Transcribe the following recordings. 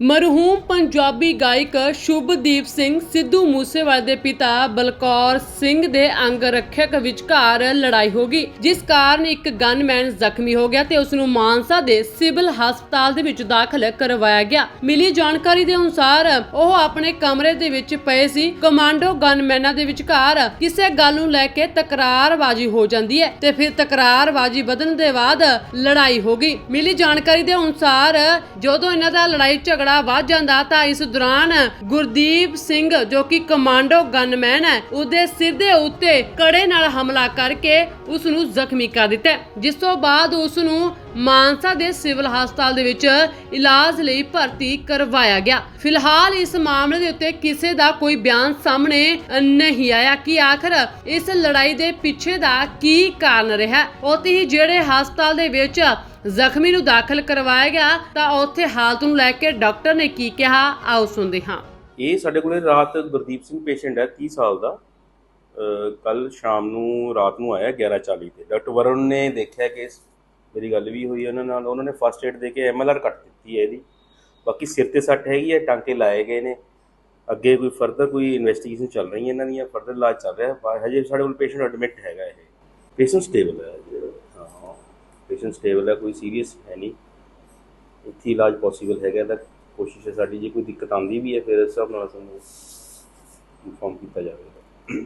ਮਰਹੂਮ ਪੰਜਾਬੀ ਗਾਇਕ ਸ਼ੁਭਦੀਪ ਸਿੰਘ, ਸਿੱਧੂ ਮੂਸੇਵਾਲੇ ਦੇ ਪਿਤਾ ਬਲਕੌਰ ਸਿੰਘ ਦੇ ਅੰਗ ਰੱਖਿਅਕ ਵਿਚਕਾਰ ਲੜਾਈ ਹੋ ਗਈ, ਜਿਸ ਕਾਰਨ ਇੱਕ ਗਨਮੈਨ ਜ਼ਖਮੀ ਹੋ ਗਿਆ ਤੇ ਉਸ ਨੂੰ ਮਾਨਸਾ ਦੇ ਸਿਵਲ ਹਸਪਤਾਲ ਦੇ ਵਿੱਚ ਦਾਖਲ ਕਰਵਾਇਆ ਗਿਆ। ਮਿਲੀ ਜਾਣਕਾਰੀ ਦੇ ਅਨੁਸਾਰ ਉਹ ਆਪਣੇ ਕਮਰੇ ਦੇ ਵਿੱਚ ਪਏ ਸੀ। ਕਮਾਂਡੋ ਗਨਮੈਨਾਂ ਦੇ ਵਿਚਕਾਰ ਕਿਸੇ ਗੱਲ ਨੂੰ ਲੈ ਕੇ ਤਕਰਾਰਬਾਜ਼ੀ ਹੋ ਜਾਂਦੀ ਹੈ ਤੇ ਫਿਰ ਤਕਰਾਰਬਾਜ਼ੀ ਵਧਣ ਦੇ ਬਾਅਦ ਲੜਾਈ ਹੋ ਗਈ। ਮਿਲੀ ਜਾਣਕਾਰੀ ਦੇ ਅਨੁਸਾਰ ਜਦੋਂ ਇਹਨਾਂ ਦਾ ਲੜਾਈ ਝਗੜਾ ਵੱਧ ਜਾਂਦਾ ਤਾਂ ਇਸ ਦੌਰਾਨ ਗੁਰਦੀਪ ਸਿੰਘ ਜੋ ਕਿ ਕਮਾਂਡੋ ਗਨਮੈਨ ਹੈ, ਉਹਦੇ ਸਿਰ ਦੇ ਉੱਤੇ ਕੜੇ ਨਾਲ ਹਮਲਾ ਕਰਕੇ ਉਸ ਨੂੰ ਜ਼ਖਮੀ ਕਰ ਦਿੱਤਾ ਜਿਸ ਤੋਂ ਬਾਅਦ ਉਸ ਨੂੰ ਮਾਨਸਾ ਦੇ ਸਿਵਲ ਹਸਪਤਾਲ ਦੇ ਵਿੱਚ ਇਲਾਜ ਲਈ ਭਰਤੀ ਕਰਵਾਇਆ ਗਿਆ। ਫਿਲਹਾਲ ਇਸ ਮਾਮਲੇ ਦੇ ਉੱਤੇ ਕਿਸੇ ਦਾ ਕੋਈ ਬਿਆਨ ਸਾਹਮਣੇ ਨਹੀਂ ਆਇਆ। ਕਿ ਆਖਰ ਇਸ ਲੜਾਈ ਦੇ ਪਿੱਛੇ ਦਾ ਕੀ ਕਾਰਨ ਰਿਹਾ? ਉਤੇ ਹੀ ਜਿਹੜੇ ਹਸਪਤਾਲ ਦੇ ਵਿੱਚ ਜ਼ਖਮੀ ਨੂੰ ਦਾਖਲ ਕਰਵਾਇਆ ਗਿਆ, ਤਾਂ ਉੱਥੇ ਹਾਲਤ ਨੂੰ ਲੈ ਕੇ ਡਾਕਟਰ ਨੇ ਕੀ ਕਿਹਾ? ਆਓ ਸੁਣਦੇ ਹਾਂ। ਇਹ ਸਾਡੇ ਕੋਲੇ ਰਾਤ ਗੁਰਦੀਪ ਸਿੰਘ ਪੇਸ਼ੈਂਟ ਹੈ 30 ਸਾਲ ਦਾ। ਕੱਲ ਸ਼ਾਮ ਨੂੰ ਰਾਤ ਨੂੰ ਆਇਆ 11:40 ਤੇ। ਡਾਕਟਰ ਵਰੁਣ ਨੇ ਦੇਖਿਆ ਕਿ ਮੇਰੀ ਗੱਲ ਵੀ ਹੋਈ ਉਹਨਾਂ ਨਾਲ, ਉਹਨਾਂ ਨੇ ਫਸਟ ਏਡ ਦੇ ਕੇ ਐਮਐਲਆਰ ਕੱਟ ਦਿੱਤੀ ਹੈ ਇਹਦੀ। ਬਾਕੀ ਸਿਰ ਤੇ ਸੱਟ ਹੈਗੀ ਹੈ, ਟਾਂਕੇ ਲਾਏ ਗਏ ਨੇ। ਅੱਗੇ ਕੋਈ ਫਰਦਰ ਕੋਈ ਇਨਵੈਸਟੀਗੇਸ਼ਨ ਚੱਲ ਰਹੀ ਹੈ ਇਹਨਾਂ ਦੀਆਂ ਫਰਦਰ ਇਲਾਜ ਚੱਲ ਰਿਹਾ। ਹੈ ਹਜੇ ਸਾਡੇ ਕੋਲ ਪੇਸ਼ੈਂਟ ਐਡਮਿਟ ਹੈਗਾ ਇਹ। ਪੇਸ਼ੈਂਟ ਸਟੇਬਲ ਹੈ ਹਾਂ ਪੇਸ਼ੈਂਟ ਸਟੇਬਲ ਹੈ, ਕੋਈ ਸੀਰੀਅਸ ਹੈ ਨਹੀਂ। ਇੱਥੇ ਇਲਾਜ ਪੋਸੀਬਲ ਹੈਗਾ ਤਾਂ ਕੋਸ਼ਿਸ਼ ਹੈ ਸਾਡੀ। ਜੇ ਕੋਈ ਦਿੱਕਤ ਆਉਂਦੀ ਵੀ ਹੈ, ਫਿਰ ਇਸ ਹਿਸਾਬ ਨਾਲ ਸਾਨੂੰ ਇਨਫੋਰਮ ਕੀਤਾ ਜਾਵੇਗਾ।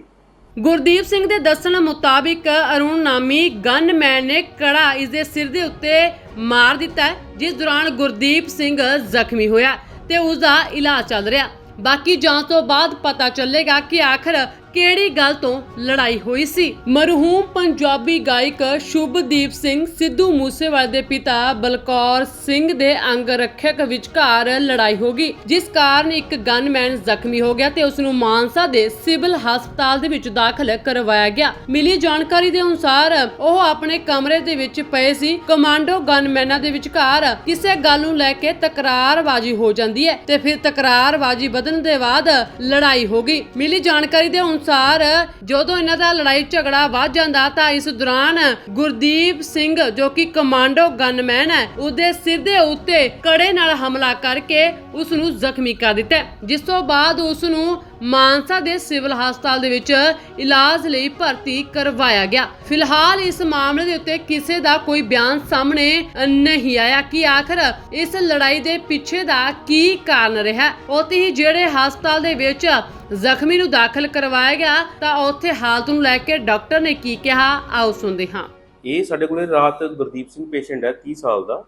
ਗੁਰਦੀਪ ਸਿੰਘ ਦੇ ਦੱਸਣ ਮੁਤਾਬਿਕ ਅਰੁਣ ਨਾਮੀ ਗਨਮੈਨ ਨੇ ਕੜਾ ਇਸ ਦੇ ਸਿਰ ਦੇ ਉੱਤੇ ਮਾਰ ਦਿੱਤਾ ਜਿਸ ਦੌਰਾਨ ਗੁਰਦੀਪ ਸਿੰਘ ਜ਼ਖਮੀ ਹੋਇਆ ਤੇ ਉਸ ਦਾ ਇਲਾਜ ਚੱਲ ਰਿਹਾ। ਬਾਕੀ ਜਾਂਚ ਤੋਂ ਬਾਅਦ ਪਤਾ ਚੱਲੇਗਾ ਕਿ ਆਖਰ ਕਿਹੜੀ ਗੱਲ ਤੋਂ ਲੜਾਈ ਹੋਈ ਸੀ? ਮਰਹੂਮ ਪੰਜਾਬੀ ਗਾਇਕ ਸ਼ੁਭਦੀਪ ਸਿੰਘ, ਸਿੱਧੂ ਮੂਸੇਵਾਲੇ ਦੇ ਪਿਤਾ ਬਲਕੌਰ ਸਿੰਘ ਦੇ ਅੰਗ ਰੱਖਿਅਕ ਵਿਚਕਾਰ ਲੜਾਈ ਹੋ ਗਈ, ਜਿਸ ਕਾਰਨ ਇੱਕ ਗਨਮੈਨ ਜ਼ਖਮੀ ਹੋ ਗਿਆ ਤੇ ਉਸ ਨੂੰ ਮਾਨਸਾ ਦੇ ਸਿਵਲ ਹਸਪਤਾਲ ਦੇ ਵਿੱਚ ਦਾਖਲ ਕਰਵਾਇਆ ਗਿਆ। ਮਿਲੀ ਜਾਣਕਾਰੀ ਦੇ ਅਨੁਸਾਰ ਉਹ ਆਪਣੇ ਕਮਰੇ ਦੇ ਵਿੱਚ ਪਏ ਸੀ। ਕਮਾਂਡੋ ਗਨਮੈਨਾਂ ਦੇ ਵਿਚਕਾਰ ਕਿਸੇ ਗੱਲ ਨੂੰ ਲੈ ਕੇ ਤਕਰਾਰਬਾਜ਼ੀ ਹੋ ਜਾਂਦੀ ਹੈ ਤੇ ਫਿਰ ਤਕਰਾਰਬਾਜ਼ੀ ਵਧਣ ਦੇ ਬਾਅਦ ਲੜਾਈ ਹੋ ਗਈ। ਮਿਲੀ ਜਾਣਕਾਰੀ ਦੇ ਅਨੁਸਾਰ ਜਦੋਂ ਇਹਨਾਂ ਦਾ ਲੜਾਈ ਝਗੜਾ ਵੱਧ ਜਾਂਦਾ ਤਾਂ ਇਸ ਦੌਰਾਨ ਗੁਰਦੀਪ ਸਿੰਘ ਜੋ ਕਿ ਕਮਾਂਡੋ ਗਨਮੈਨ ਹੈ, ਉਹਦੇ ਸਿਰ ਦੇ ਉੱਤੇ ਕੜੇ ਨਾਲ ਹਮਲਾ ਕਰਕੇ ਉਸ ਨੂੰ ਜ਼ਖਮੀ ਕਰ ਦਿੱਤਾ ਜਿਸ ਤੋਂ ਬਾਅਦ ਉਸ ਨੂੰ ਮਾਨਸਾ ਦੇ ਸਿਵਲ ਹਸਪਤਾਲ ਦੇ ਵਿੱਚ ਇਲਾਜ ਲਈ ਭਰਤੀ ਕਰਵਾਇਆ ਗਿਆ। ਫਿਲਹਾਲ ਇਸ ਮਾਮਲੇ ਦੇ ਉੱਤੇ ਕਿਸੇ ਦਾ ਕੋਈ ਬਿਆਨ ਸਾਹਮਣੇ ਨਹੀਂ ਆਇਆ। ਕਿ ਆਖਰ ਇਸ ਲੜਾਈ ਦੇ ਪਿੱਛੇ ਦਾ ਕੀ ਕਾਰਨ ਰਿਹਾ? ਉਤੇ ਹੀ ਜਿਹੜੇ ਹਸਪਤਾਲ ਦੇ ਵਿੱਚ ਜ਼ਖਮੀ ਨੂੰ ਦਾਖਲ ਕਰਵਾਇਆ ਗਿਆ, ਤਾਂ ਉੱਥੇ ਹਾਲਤ ਨੂੰ ਲੈ ਕੇ ਡਾਕਟਰ ਨੇ ਕੀ ਕਿਹਾ? ਆਓ ਸੁਣਦੇ ਹਾਂ। ਇਹ ਸਾਡੇ ਕੋਲੇ ਰਾਤ ਗੁਰਦੀਪ ਸਿੰਘ ਪੇਸ਼ੈਂਟ ਹੈ 30 ਸਾਲ ਦਾ।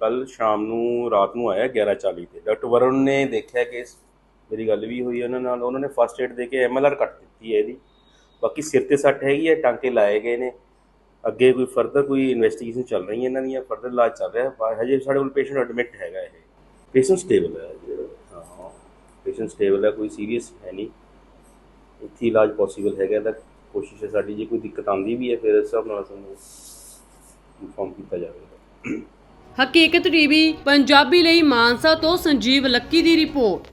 ਕੱਲ ਸ਼ਾਮ ਨੂੰ ਰਾਤ ਨੂੰ ਆਇਆ 11:40 ਤੇ। ਡਾਕਟਰ ਵਰੁਣ ਨੇ ਦੇਖਿਆ ਕਿ ਮੇਰੀ ਗੱਲ ਵੀ ਹੋਈ ਉਹਨਾਂ ਨਾਲ, ਉਹਨਾਂ ਨੇ ਫਸਟ ਏਡ ਦੇ ਕੇ ਐਮਐਲਆਰ ਕੱਟ ਦਿੱਤੀ ਹੈ ਇਹਦੀ। ਬਾਕੀ ਸਿਰ ਤੇ ਸੱਟ ਹੈਗੀ ਹੈ, ਟਾਂਕੇ ਲਾਏ ਗਏ ਨੇ। ਅੱਗੇ ਕੋਈ ਫਰਦਰ ਕੋਈ ਇਨਵੈਸਟੀਗੇਸ਼ਨ ਚੱਲ ਰਹੀ ਹੈ ਇਹਨਾਂ ਦੀਆਂ ਫਰਦਰ ਇਲਾਜ ਚੱਲ ਰਿਹਾ। ਹੈ ਹਜੇ ਸਾਡੇ ਕੋਲ ਪੇਸ਼ੈਂਟ ਐਡਮਿਟ ਹੈਗਾ ਇਹ। ਪੇਸ਼ੈਂਟ ਸਟੇਬਲ ਹੈ ਹਾਂ ਪੇਸ਼ੈਂਟ ਸਟੇਬਲ ਹੈ, ਕੋਈ ਸੀਰੀਅਸ ਹੈ ਨਹੀਂ। ਇੱਥੇ ਇਲਾਜ ਪੋਸੀਬਲ ਹੈਗਾ ਤਾਂ ਕੋਸ਼ਿਸ਼ ਹੈ ਸਾਡੀ, ਜੇ ਕੋਈ ਦਿੱਕਤ ਆਉਂਦੀ ਵੀ ਹੈ, ਫਿਰ ਇਸ ਹਿਸਾਬ ਨਾਲ ਸਾਨੂੰ ਇਨਫੋਰਮ ਕੀਤਾ ਜਾਵੇਗਾ ਹਕੀਕਤ ਟੀਵੀ ਪੰਜਾਬੀ ਲਈ ਮਾਨਸਾ ਤੋਂ ਸੰਜੀਵ ਲੱਕੀ ਦੀ ਰਿਪੋਰਟ।